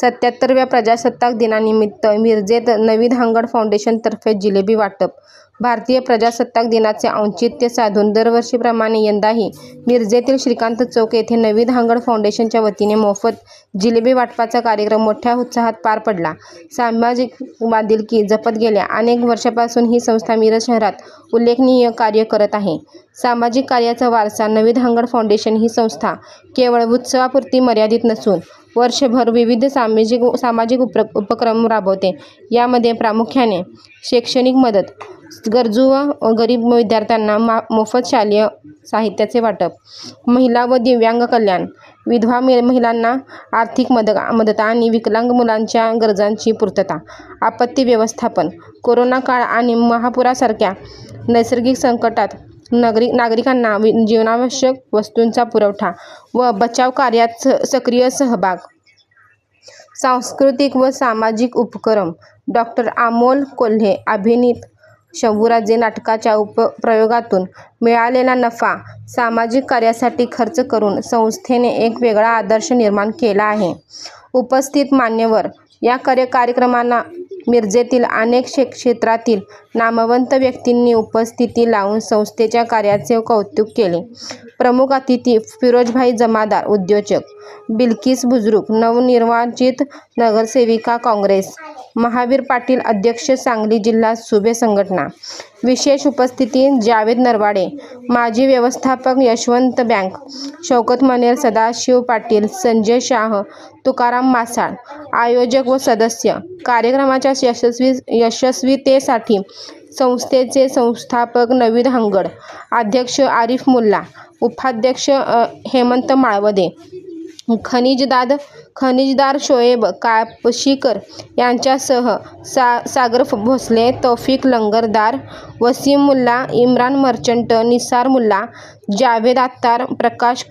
सत्याहत्तरव्या प्रजासत्ताक दिनानिमित्त मिरजेत नवी धांगड फाऊंडेशनतर्फे जिलेबी वाटप. भारतीय प्रजासत्ताक दिनाचे औचित्य साधून दरवर्षीप्रमाणे यंदाही मिरजेतील श्रीकांत चौक येथे नवी धांगड फाऊंडेशनच्या वतीने मोफत जिलेबी वाटपाचा कार्यक्रम मोठ्या उत्साहात पार पडला. सामाजिक बांधिलकी जपत गेल्या अनेक वर्षापासून ही संस्था मिरज शहरात उल्लेखनीय कार्य करत आहे. सामाजिक कार्याचा वारसा नवी धांगड फाऊंडेशन ही संस्था केवळ उत्सवापुरती मर्यादित नसून वर्षभर विविध सामाजिक उपक्रम राबवते. यामध्ये प्रामुख्याने शैक्षणिक मदत, गरजू व गरीब विद्यार्थ्यांना मा मोफत शालेय साहित्याचे वाटप, महिला व दिव्यांग कल्याण, विधवा महिलांना आर्थिक मदत आणि विकलांग मुलांच्या गरजांची पूर्तता, आपत्ती व्यवस्थापन, कोरोना काळ आणि महापुरासारख्या नैसर्गिक संकटात नागरिकांना जीवनावश्यक वस्तूंचा पुरवठा व बचाव कार्यात सक्रिय सहभाग. सांस्कृतिक व सामाजिक उपक्रम डॉक्टर अमोल कोल्हे अभिनीत शंभूराजे नाटकाच्या प्रयोगातून मिळालेला नफा सामाजिक कार्यासाठी खर्च करून संस्थेने एक वेगळा आदर्श निर्माण केला आहे. उपस्थित मान्यवर या कार्यक्रमांना मिरजेतील अनेक क्षेत्रातील नामवंत व्यक्तींनी उपस्थिती लावून संस्थेच्या कार्याचे कौतुक केले. प्रमुख अतिथी फिरोजभाई जमादार उद्योजक, बिल्किस बुजरुक नवनिर्वाचित नगरसेविका काँग्रेस, महावीर पाटील अध्यक्ष सांगली जिल्हा सुभे संघटना. विशेष उपस्थिती जावेद नरवाडे माजी व्यवस्थापक यशवंत बँक, शौकत मनेर सदाशिव पाटील संजय शाह तुकाराम मासाळ आयोजक व सदस्य. कार्यक्रमाच्या यशस्वी यशस्वीतेसाठी संस्थेचे संस्थापक नवीद हंगड अध्यक्ष आरिफ मुल्ला, उपाध्यक्ष हेमंत माळवदे, खनिजदार शोएब कापशीकर यांच्यासह सा सागर भोसले, तौफिक लंगरदार, वसीम मुल्ला, इम्रान मर्चंट, निसार मुल्ला, जावेद अत्तार, प्रकाश